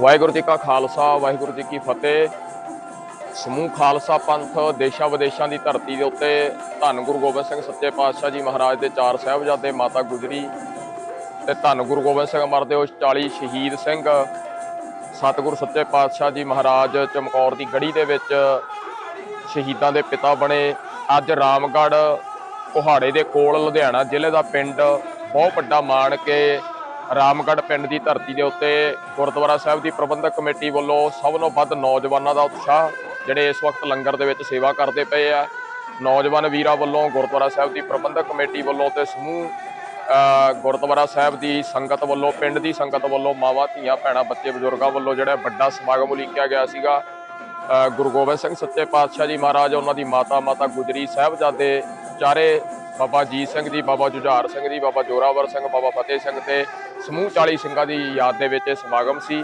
ਵਾਹਿਗੁਰੂ ਜੀ ਕਾ ਖਾਲਸਾ, ਵਾਹਿਗੁਰੂ ਜੀ ਕੀ ਫਤਿਹ। ਸਮੂਹ ਖਾਲਸਾ ਪੰਥ ਦੇਸ਼ਾਂ ਵਿਦੇਸ਼ਾਂ ਦੀ ਧਰਤੀ ਦੇ ਉੱਤੇ ਧੰਨ ਗੁਰੂ ਗੋਬਿੰਦ ਸਿੰਘ ਸੱਚੇ ਪਾਤਸ਼ਾਹ ਜੀ ਮਹਾਰਾਜ ਦੇ ਚਾਰ ਸਾਹਿਬਜ਼ਾਦੇ ਮਾਤਾ ਗੁਜਰੀ ਤੇ ਧੰਨ ਗੁਰੂ ਗੋਬਿੰਦ ਸਿੰਘ ਮਰਦੇ ਉਸ 40 ਸ਼ਹੀਦ ਸਿੰਘ। ਸਤਿਗੁਰੂ ਸੱਚੇ ਪਾਤਸ਼ਾਹ ਜੀ ਮਹਾਰਾਜ ਚਮਕੌਰ ਦੀ ਗੜੀ ਦੇ ਵਿੱਚ ਸ਼ਹੀਦਾਂ ਦੇ ਪਿਤਾ ਬਣੇ। ਅੱਜ ਰਾਮਗੜ੍ਹ, ਕੁਹਾੜੇ ਦੇ ਕੋਲ ਲੁਧਿਆਣਾ ਜ਼ਿਲ੍ਹੇ ਦਾ ਪਿੰਡ, ਬਹੁਤ ਵੱਡਾ ਮਾਣ ਕੇ ਰਾਮਗੜ੍ਹ ਪਿੰਡ ਦੀ ਧਰਤੀ ਦੇ ਉੱਤੇ ਗੁਰਦੁਆਰਾ ਸਾਹਿਬ ਦੀ ਪ੍ਰਬੰਧਕ ਕਮੇਟੀ ਵੱਲੋਂ ਸਭ ਤੋਂ ਵੱਧ ਨੌਜਵਾਨਾਂ ਦਾ ਉਤਸ਼ਾਹ, ਜਿਹੜੇ ਇਸ ਵਕਤ ਲੰਗਰ ਦੇ ਵਿੱਚ ਸੇਵਾ ਕਰਦੇ ਪਏ ਆ। ਨੌਜਵਾਨ ਵੀਰਾਂ ਵੱਲੋਂ ਗੁਰਦੁਆਰਾ ਸਾਹਿਬ ਦੀ ਪ੍ਰਬੰਧਕ ਕਮੇਟੀ ਵੱਲੋਂ ਤੇ ਸਮੂਹ ਗੁਰਦੁਆਰਾ ਸਾਹਿਬ ਦੀ ਸੰਗਤ ਵੱਲੋਂ, ਪਿੰਡ ਦੀ ਸੰਗਤ ਵੱਲੋਂ ਮਾਵਾਂ, ਧੀਆਂ, ਭੈਣਾਂ, ਬੱਚੇ, ਬਜ਼ੁਰਗਾਂ ਵੱਲੋਂ ਜਿਹੜਾ ਵੱਡਾ ਸਮਾਗਮ ਉਲੀਕਿਆ ਗਿਆ ਸੀਗਾ ਗੁਰੂ ਗੋਬਿੰਦ ਸਿੰਘ ਸੱਚੇ ਪਾਤਸ਼ਾਹ ਜੀ ਮਹਾਰਾਜ, ਉਹਨਾਂ ਦੀ ਮਾਤਾ ਮਾਤਾ ਗੁਜਰੀ ਸਾਹਿਬਜ਼ਾਦੇ ਚਾਰੇ ਬਾਬਾ ਜੀਤ ਸਿੰਘ ਜੀ, ਬਾਬਾ ਜੁਝਾਰ ਸਿੰਘ ਜੀ, ਬਾਬਾ ਜੋਰਾਵਰ ਸਿੰਘ, ਬਾਬਾ ਫਤਿਹ ਸਿੰਘ ਤੇ ਸਮੂਹ 40 ਸਿੰਘਾਂ ਦੀ ਯਾਦ ਦੇ ਵਿੱਚ ਇਹ ਸਮਾਗਮ ਸੀ।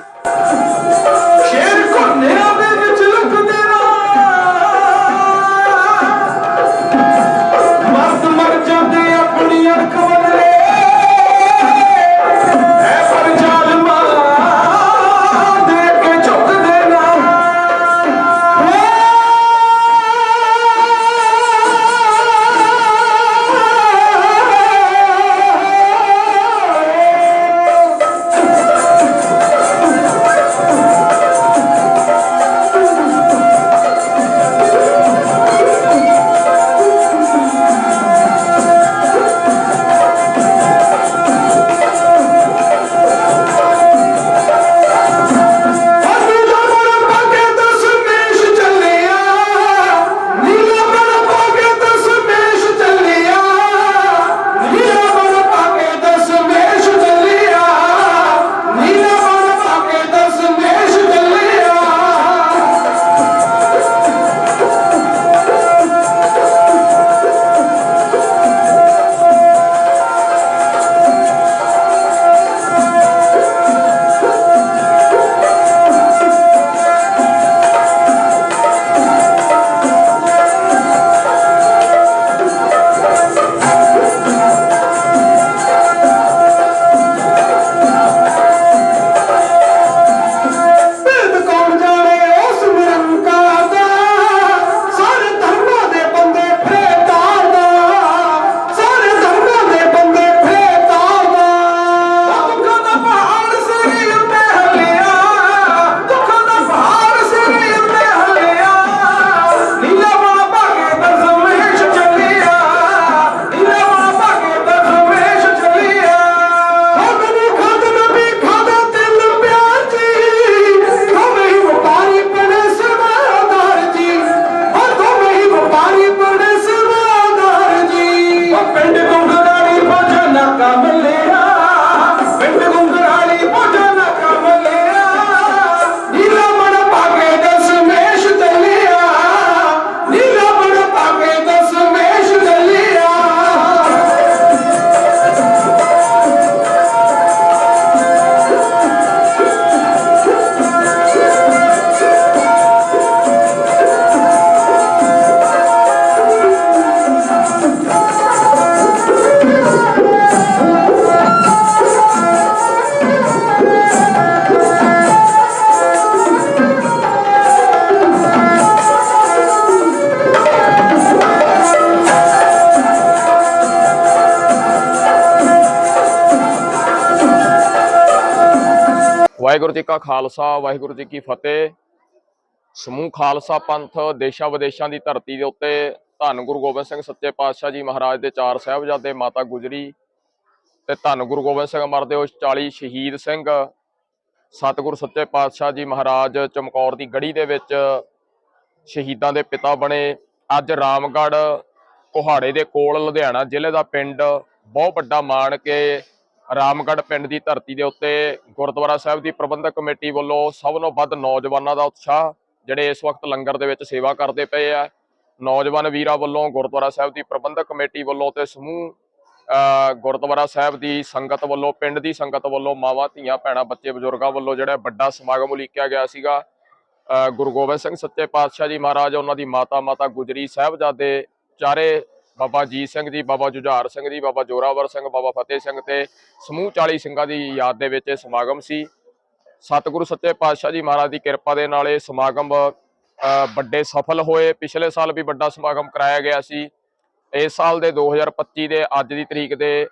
ਸ਼ੇਰ ਕੋਨਿਆਂ ਦੇ ਵਿੱਚ ਲੁਕਦੇ ਵਾਹਿਗੁਰੂ ਜੀ ਕਾ ਖਾਲਸਾ, ਵਾਹਿਗੁਰੂ ਜੀ ਕੀ ਫਤਿਹ। ਸਮੂਹ ਖਾਲਸਾ ਪੰਥ ਦੇਸ਼ਾਂ ਵਿਦੇਸ਼ਾਂ ਦੀ ਧਰਤੀ ਦੇ ਉੱਤੇ ਧੰਨ ਗੁਰੂ ਗੋਬਿੰਦ ਸਿੰਘ ਸੱਚੇ ਪਾਤਸ਼ਾਹ ਜੀ ਮਹਾਰਾਜ ਦੇ ਚਾਰ ਸਾਹਿਬਜ਼ਾਦੇ ਮਾਤਾ ਗੁਜਰੀ ਤੇ ਧੰਨ ਗੁਰੂ ਗੋਬਿੰਦ ਸਿੰਘ ਮਰਦੇ ਉਸ 40 ਸ਼ਹੀਦ ਸਿੰਘ, ਸਤਿਗੁਰੂ ਸੱਚੇ ਪਾਤਸ਼ਾਹ ਜੀ ਮਹਾਰਾਜ ਚਮਕੌਰ ਦੀ ਗੜੀ ਦੇ ਵਿੱਚ ਸ਼ਹੀਦਾਂ ਦੇ ਪਿਤਾ ਬਣੇ। ਅੱਜ ਰਾਮਗੜ੍ਹ ਕੁਹਾੜੇ ਦੇ ਕੋਲ ਲੁਧਿਆਣਾ ਜ਼ਿਲ੍ਹੇ ਦਾ ਪਿੰਡ ਬਹੁਤ ਵੱਡਾ ਮਾਣ ਕੇ ਰਾਮਗੜ੍ਹ ਪਿੰਡ ਦੀ ਧਰਤੀ ਦੇ ਉੱਤੇ ਗੁਰਦੁਆਰਾ ਸਾਹਿਬ ਦੀ ਪ੍ਰਬੰਧਕ ਕਮੇਟੀ ਵੱਲੋਂ ਸਭ ਤੋਂ ਵੱਧ ਨੌਜਵਾਨਾਂ ਦਾ ਉਤਸ਼ਾਹ ਜਿਹੜੇ ਇਸ ਵਕਤ ਲੰਗਰ ਦੇ ਵਿੱਚ ਸੇਵਾ ਕਰਦੇ ਪਏ ਆ। ਨੌਜਵਾਨ ਵੀਰਾਂ ਵੱਲੋਂ ਗੁਰਦੁਆਰਾ ਸਾਹਿਬ ਦੀ ਪ੍ਰਬੰਧਕ ਕਮੇਟੀ ਵੱਲੋਂ ਤੇ ਸਮੂਹ ਗੁਰਦੁਆਰਾ ਸਾਹਿਬ ਦੀ ਸੰਗਤ ਵੱਲੋਂ, ਪਿੰਡ ਦੀ ਸੰਗਤ ਵੱਲੋਂ ਮਾਵਾਂ, ਧੀਆਂ, ਭੈਣਾਂ, ਬੱਚੇ, ਬਜ਼ੁਰਗਾਂ ਵੱਲੋਂ ਜਿਹੜਾ ਵੱਡਾ ਸਮਾਗਮ ਉਲੀਕਿਆ ਗਿਆ ਸੀਗਾ ਗੁਰੂ ਗੋਬਿੰਦ ਸਿੰਘ ਸੱਚੇ ਪਾਤਸ਼ਾਹ ਜੀ ਮਹਾਰਾਜ, ਉਹਨਾਂ ਦੀ ਮਾਤਾ ਮਾਤਾ ਗੁਜਰੀ ਸਾਹਿਬਜ਼ਾਦੇ ਚਾਰੇ ਬਾਬਾ ਜੀਤ ਸਿੰਘ ਜੀ, ਬਾਬਾ ਜੁਝਾਰ ਸਿੰਘ ਜੀ, ਬਾਬਾ ਜੋਰਾਵਰ ਸਿੰਘ, ਬਾਬਾ ਫਤਿਹ ਸਿੰਘ ਤੇ ਸਮੂਹ 40 ਸਿੰਘਾਂ ਦੀ ਯਾਦ ਦੇ ਵਿੱਚ ਇਹ ਸਮਾਗਮ ਸੀ। ਸਤਿਗੁਰੂ ਸੱਚੇ ਪਾਤਸ਼ਾਹ ਜੀ ਮਹਾਰਾਜ ਦੀ ਕਿਰਪਾ ਦੇ ਨਾਲ ਇਹ ਸਮਾਗਮ ਵੱਡੇ ਸਫਲ ਹੋਏ। ਪਿਛਲੇ ਸਾਲ ਵੀ ਵੱਡਾ ਸਮਾਗਮ ਕਰਾਇਆ ਗਿਆ ਸੀ। ਇਸ ਸਾਲ ਦੇ 2025 ਦੇ ਅੱਜ ਦੀ ਤਰੀਕ ਦੇ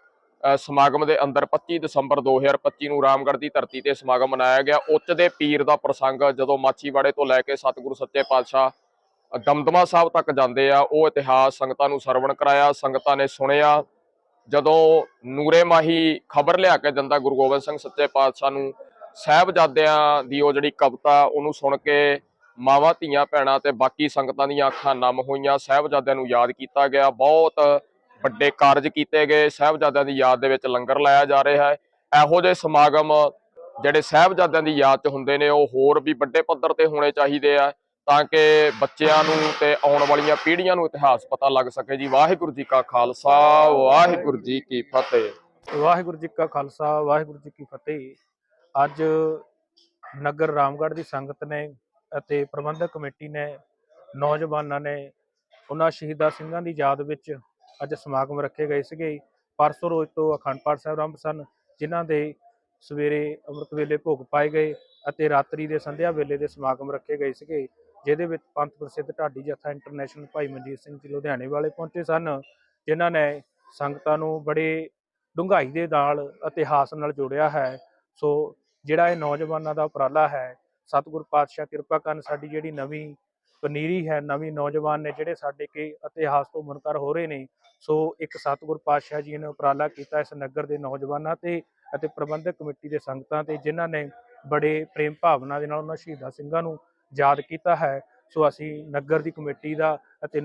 ਸਮਾਗਮ ਦੇ ਅੰਦਰ 25 ਦਸੰਬਰ 2025 ਨੂੰ ਰਾਮਗੜ੍ਹ ਦੀ ਧਰਤੀ ਤੇ ਸਮਾਗਮ ਮਨਾਇਆ ਗਿਆ। ਉੱਚ ਦੇ ਪੀਰ ਦਾ ਪ੍ਰਸੰਗ ਜਦੋਂ ਮਾਚੀਵਾੜੇ ਤੋਂ ਲੈ ਕੇ ਸਤਿਗੁਰੂ ਸੱਚੇ ਪਾਤਸ਼ਾਹ ਦਮਦਮਾ ਸਾਹਿਬ ਤੱਕ ਜਾਂਦੇ ਆ, ਉਹ ਇਤਿਹਾਸ ਸੰਗਤਾਂ ਨੂੰ ਸਰਵਣ ਕਰਾਇਆ, ਸੰਗਤਾਂ ਨੇ ਸੁਣਿਆ। ਜਦੋਂ ਨੂਰੇ ਮਾਹੀ ਖਬਰ ਲਿਆ ਕੇ ਦਿੰਦਾ ਗੁਰੂ ਗੋਬਿੰਦ ਸਿੰਘ ਸੱਚੇ ਪਾਤਸ਼ਾਹ ਨੂੰ, ਸਾਹਿਬਜ਼ਾਦਿਆਂ ਦੀ ਉਹ ਜਿਹੜੀ ਕਵਿਤਾ, ਉਹਨੂੰ ਸੁਣ ਕੇ ਮਾਵਾਂ, ਧੀਆਂ, ਭੈਣਾਂ ਤੇ ਬਾਕੀ ਸੰਗਤਾਂ ਦੀਆਂ ਅੱਖਾਂ ਨਮ ਹੋਈਆਂ। ਸਾਹਿਬਜ਼ਾਦਿਆਂ ਨੂੰ ਯਾਦ ਕੀਤਾ ਗਿਆ। ਬਹੁਤ ਵੱਡੇ ਕਾਰਜ ਕੀਤੇ ਗਏ। ਸਾਹਿਬਜ਼ਾਦਿਆਂ ਦੀ ਯਾਦ ਦੇ ਵਿੱਚ ਲੰਗਰ ਲਾਇਆ ਜਾ ਰਿਹਾ ਹੈ। ਇਹੋ ਜਿਹੇ ਸਮਾਗਮ ਜਿਹੜੇ ਸਾਹਿਬਜ਼ਾਦਿਆਂ ਦੀ ਯਾਦ 'ਚ ਹੁੰਦੇ ਨੇ, ਉਹ ਹੋਰ ਵੀ ਵੱਡੇ ਪੱਧਰ ਤੇ ਹੋਣੇ ਚਾਹੀਦੇ ਆ। ਤਾਂ ਕਿ ਬੱਚਿਆਂ ਨੂੰ ਤੇ ਆਉਣ ਵਾਲੀਆਂ ਪੀੜ੍ਹੀਆਂ ਨੂੰ ਇਤਿਹਾਸ ਪਤਾ ਲੱਗ ਸਕੇ ਜੀ। ਵਾਹਿਗੁਰੂ ਜੀ ਕਾ ਖਾਲਸਾ, ਵਾਹਿਗੁਰੂ ਜੀ ਕੀ ਫਤਿਹ। ਵਾਹਿਗੁਰੂ ਜੀ ਕਾ ਖਾਲਸਾ, ਵਾਹਿਗੁਰੂ ਜੀ ਕੀ ਫਤਿਹ। ਅੱਜ ਨਗਰ ਰਾਮਗੜ੍ਹ ਦੀ ਸੰਗਤ ਨੇ ਅਤੇ ਪ੍ਰਬੰਧਕ ਕਮੇਟੀ ਨੇ, ਨੌਜਵਾਨਾਂ ਨੇ ਉਹਨਾਂ ਸ਼ਹੀਦਾਂ ਸਿੰਘਾਂ ਦੀ ਯਾਦ ਵਿੱਚ ਅੱਜ ਸਮਾਗਮ ਰੱਖੇ ਗਏ ਸੀਗੇ। ਪਰਸੋਂ ਰੋਜ਼ ਤੋਂ ਅਖੰਡ ਪਾਠ ਸਾਹਿਬ ਆਰੰਭ ਸਨ, ਜਿਨ੍ਹਾਂ ਦੇ ਸਵੇਰੇ ਅੰਮ੍ਰਿਤ ਵੇਲੇ ਭੋਗ ਪਾਏ ਗਏ ਅਤੇ ਰਾਤਰੀ ਦੇ ਸੰਧਿਆ ਵੇਲੇ ਦੇ ਸਮਾਗਮ ਰੱਖੇ ਗਏ ਸੀਗੇ। ਜਿਹਦੇ ਵਿੱਚ ਪੰਥ ਪ੍ਰਸਿੱਧ ਢਾਡੀ ਜਥਾ ਇੰਟਰਨੈਸ਼ਨਲ ਭਾਈ ਮਨਜੀਤ ਸਿੰਘ ਜੀ ਲੁਧਿਆਣੇ ਵਾਲੇ ਪਹੁੰਚੇ ਸਨ, ਜਿਨ੍ਹਾਂ ਨੇ ਸੰਗਤਾਂ ਨੂੰ ਬੜੇ ਡੂੰਘਾਈ ਦੇ ਨਾਲ ਇਤਿਹਾਸ ਨਾਲ ਜੋੜਿਆ ਹੈ। ਸੋ ਜਿਹੜਾ ਇਹ ਨੌਜਵਾਨਾਂ ਦਾ ਉਪਰਾਲਾ ਹੈ, ਸਤਿਗੁਰ ਪਾਤਸ਼ਾਹ ਕਿਰਪਾ ਕਰਨ ਸਾਡੀ ਜਿਹੜੀ ਨਵੀਂ ਪਨੀਰੀ ਹੈ, ਨਵੀਂ ਨੌਜਵਾਨ ਨੇ ਜਿਹੜੇ ਸਾਡੇ ਕੇ ਇਤਿਹਾਸ ਤੋਂ ਮੁਨਕਰ ਹੋ ਰਹੇ ਨੇ, ਸੋ ਇੱਕ ਸਤਿਗੁਰ ਪਾਤਸ਼ਾਹ ਜੀ ਨੇ ਉਪਰਾਲਾ ਕੀਤਾ ਇਸ ਨਗਰ ਦੇ ਨੌਜਵਾਨਾਂ ਤੇ ਅਤੇ ਪ੍ਰਬੰਧਕ ਕਮੇਟੀ ਦੇ ਸੰਗਤਾਂ ਤੇ, ਜਿਨ੍ਹਾਂ ਨੇ ਬੜੇ ਪ੍ਰੇਮ ਭਾਵਨਾ ਦੇ ਨਾਲ ਉਹਨਾਂ ਸ਼ਹੀਦਾਂ ਸਿੰਘਾਂ ਨੂੰ ਯਾਦ ਕੀਤਾ ਹੈ। ਸੋ ਅਸੀਂ ਨਗਰ ਦੀ ਕਮੇਟੀ ਦਾ ਅਤੇ